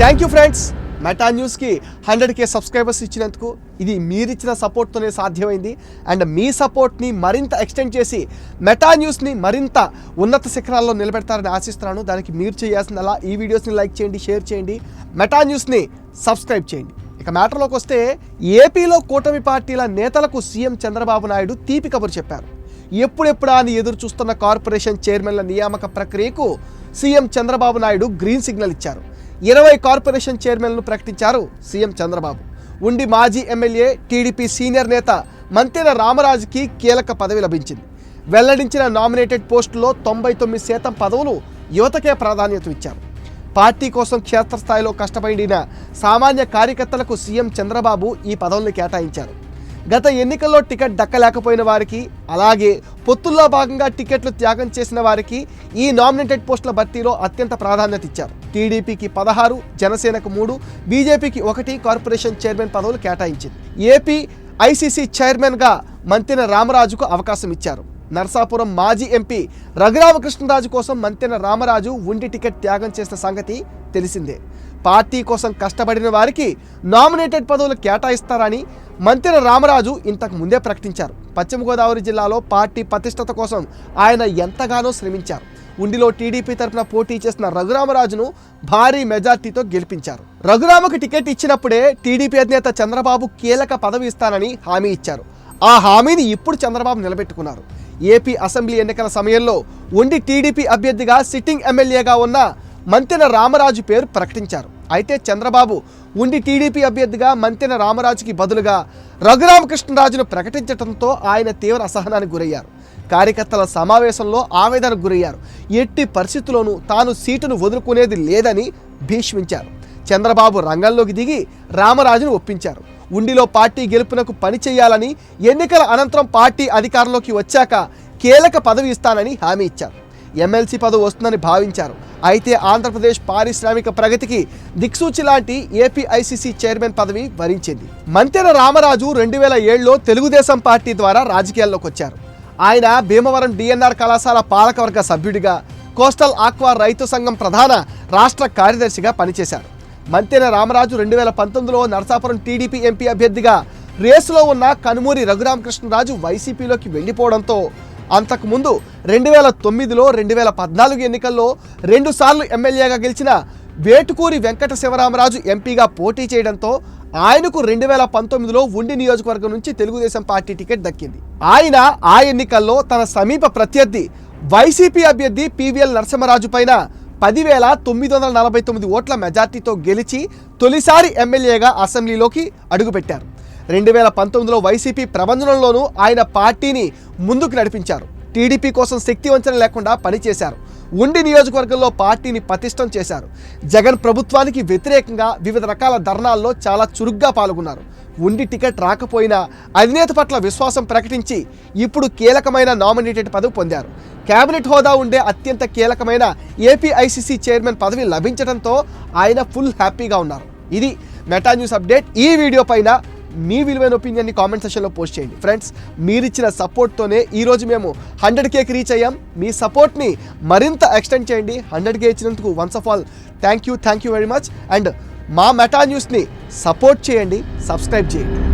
Thank you friends. Meta న్యూస్కి hundred K subscribers ఇచ్చినందుకు ఇది మీరిచ్చిన సపోర్ట్తోనే సాధ్యమైంది. అండ్ మీ సపోర్ట్ని మరింత ఎక్స్టెండ్ చేసి మెటా న్యూస్ని మరింత ఉన్నత శిఖరాల్లో నిలబెడతారని ఆశిస్తున్నాను. దానికి మీరు చేయాల్సిందలా ఈ వీడియోస్ని లైక్ చేయండి షేర్ చేయండి మెటా న్యూస్ని సబ్స్క్రైబ్ చేయండి. ఇక మ్యాటర్లోకి వస్తే ఏపీలో కూటమి పార్టీల నేతలకు సీఎం చంద్రబాబు నాయుడు తీపి కబురు చెప్పారు. ఎప్పుడెప్పుడా అని ఎదురు చూస్తున్న కార్పొరేషన్ చైర్మన్ల నియామక ప్రక్రియకు CM Chandrababu Naidu green signal ఇచ్చారు. ఇరవై కార్పొరేషన్ చైర్మన్లు ప్రకటించారు సీఎం చంద్రబాబు. ఉండి మాజీ ఎమ్మెల్యే టీడీపీ సీనియర్ నేత మంతెన రామరాజుకి కీలక పదవి లభించింది. వెల్లడించిన నామినేటెడ్ పోస్టులో తొంభై తొమ్మిది శాతం పదవులు యువతకే ప్రాధాన్యత ఇచ్చారు. పార్టీ కోసం క్షేత్రస్థాయిలో కష్టపడిన సామాన్య కార్యకర్తలకు సీఎం చంద్రబాబు ఈ పదవుల్ని కేటాయించారు. గత ఎన్నికల్లో టికెట్ దక్కలేకపోయిన వారికి అలాగే పొత్తుల్లో భాగంగా టికెట్లు త్యాగం చేసిన వారికి ఈ నామినేటెడ్ పోస్టుల భర్తీలో అత్యంత ప్రాధాన్యత ఇచ్చారు. టీడీపీకి పదహారు జనసేనకు మూడు బీజేపీకి ఒకటి కార్పొరేషన్ చైర్మన్ పదవులు కేటాయించింది. ఏపీ ఐసీసీ చైర్మన్గా మంతెన రామరాజుకు అవకాశం ఇచ్చారు. నర్సాపురం మాజీ ఎంపీ రఘురామకృష్ణరాజు కోసం మంతెన రామరాజు ఉండి టికెట్ త్యాగం చేసిన సంగతి తెలిసిందే. పార్టీ కోసం కష్టపడిన వారికి నామినేటెడ్ పదవులు కేటాయిస్తారని మంతెన రామరాజు ఇంతకు ముందే ప్రకటించారు. పశ్చిమ గోదావరి జిల్లాలో పార్టీ ప్రతిష్టత కోసం ఆయన ఎంతగానో శ్రమించారు. ఉండిలో టీడీపీ తరఫున పోటీ చేసిన రఘురామరాజును భారీ మెజార్టీతో గెలిపించారు. రఘురామకు టికెట్ ఇచ్చినప్పుడే టీడీపీ అధినేత చంద్రబాబు కీలక పదవి ఇస్తానని హామీ ఇచ్చారు. ఆ హామీని ఇప్పుడు చంద్రబాబు నిలబెట్టుకున్నారు. ఏపీ అసెంబ్లీ ఎన్నికల సమయంలో ఉండి టీడీపీ అభ్యర్థిగా సిట్టింగ్ ఎమ్మెల్యేగా ఉన్న మంతెన రామరాజు పేరు ప్రకటించారు. అయితే చంద్రబాబు ఉండి టీడీపీ అభ్యర్థిగా మంతెన రామరాజుకి బదులుగా రఘురామకృష్ణరాజును ప్రకటించడంతో ఆయన తీవ్ర అసహనానికి గురయ్యారు. కార్యకర్తల సమావేశంలో ఆవేదనకు గురయ్యారు. ఎట్టి పరిస్థితుల్లోనూ తాను సీటును వదులుకునేది లేదని భీష్మించారు. చంద్రబాబు రంగంలోకి దిగి రామరాజును ఒప్పించారు. ఉండిలో పార్టీ గెలుపునకు పని చేయాలని ఎన్నికల అనంతరం పార్టీ అధికారంలోకి వచ్చాక కీలక పదవి ఇస్తానని హామీ ఇచ్చారు. ఎమ్మెల్సీ పదవి వస్తుందని భావించారు. అయితే ఆంధ్రప్రదేశ్ పారిశ్రామిక ప్రగతికి దిక్సూచి లాంటి ఏపీఐసీసీ చైర్మన్ పదవి వరించింది. మంతెన రామరాజు రెండు వేల ఏడులో తెలుగుదేశం పార్టీ ద్వారా రాజకీయాల్లోకి వచ్చారు. ఆయన భీమవరం డిఎన్ఆర్ కళాశాల పాలకవర్గ సభ్యుడిగా కోస్టల్ ఆక్వా రైతు సంఘం ప్రధాన రాష్ట్ర కార్యదర్శిగా పనిచేశారు. మంతెన రామరాజు రెండు వేల పంతొమ్మిదిలో నరసాపురం టీడీపీ ఎంపీ అభ్యర్థిగా రేసులో ఉన్న కనుమూరి రఘురామకృష్ణరాజు వైసీపీలోకి వెళ్ళిపోవడంతో అంతకుముందు రెండు వేల తొమ్మిదిలో రెండు వేల పద్నాలుగు ఎన్నికల్లో రెండుసార్లు ఎమ్మెల్యేగా గెలిచిన వేటుకూరి వెంకట శివరామరాజు ఎంపీగా పోటీ చేయడంతో ఆయనకు రెండు వేల పంతొమ్మిదిలో ఉండి నియోజకవర్గం నుంచి తెలుగుదేశం పార్టీ టికెట్ దక్కింది. ఆయన ఆ ఎన్నికల్లో తన సమీప ప్రత్యర్థి వైసీపీ అభ్యర్థి పివిఎల్ నరసింహరాజు పైన పదివేల తొమ్మిది వందల నలభై తొమ్మిది ఓట్ల మెజార్టీతో గెలిచి తొలిసారి ఎమ్మెల్యేగా అసెంబ్లీలోకి అడుగుపెట్టారు. రెండు వేల పంతొమ్మిదిలో వైసీపీ ప్రబంధనంలోనూ ఆయన పార్టీని ముందుకు నడిపించారు. టీడీపీ కోసం శక్తి వంచన లేకుండా పనిచేశారు. ఉండి నియోజకవర్గంలో పార్టీని పటిష్టం చేశారు. జగన్ ప్రభుత్వానికి వ్యతిరేకంగా వివిధ రకాల ధర్నాల్లో చాలా చురుగ్గా పాల్గొన్నారు. ఉండి టికెట్ రాకపోయినా అధినేత పట్ల విశ్వాసం ప్రకటించి ఇప్పుడు కీలకమైన నామినేటెడ్ పదవి పొందారు. కేబినెట్ హోదా ఉండే అత్యంత కీలకమైన ఏపీఐసిసి చైర్మన్ పదవి లభించడంతో ఆయన ఫుల్ హ్యాపీగా ఉన్నారు. ఇది మెటా న్యూస్ అప్డేట్. ఈ వీడియో పైన మీ విలువైన ఒపీనియన్ని కామెంట్ సెక్షన్లో పోస్ట్ చేయండి. ఫ్రెండ్స్ మీరిచ్చిన సపోర్ట్తోనే ఈరోజు మేము హండ్రెడ్ కేకి రీచ్ అయ్యాం. మీ సపోర్ట్ని మరింత ఎక్స్టెండ్ చేయండి. హండ్రెడ్ కే ఇచ్చినందుకు once of all thank you thank you very much and మా మెటా న్యూస్ని సపోర్ట్ చేయండి సబ్స్క్రైబ్ చేయండి.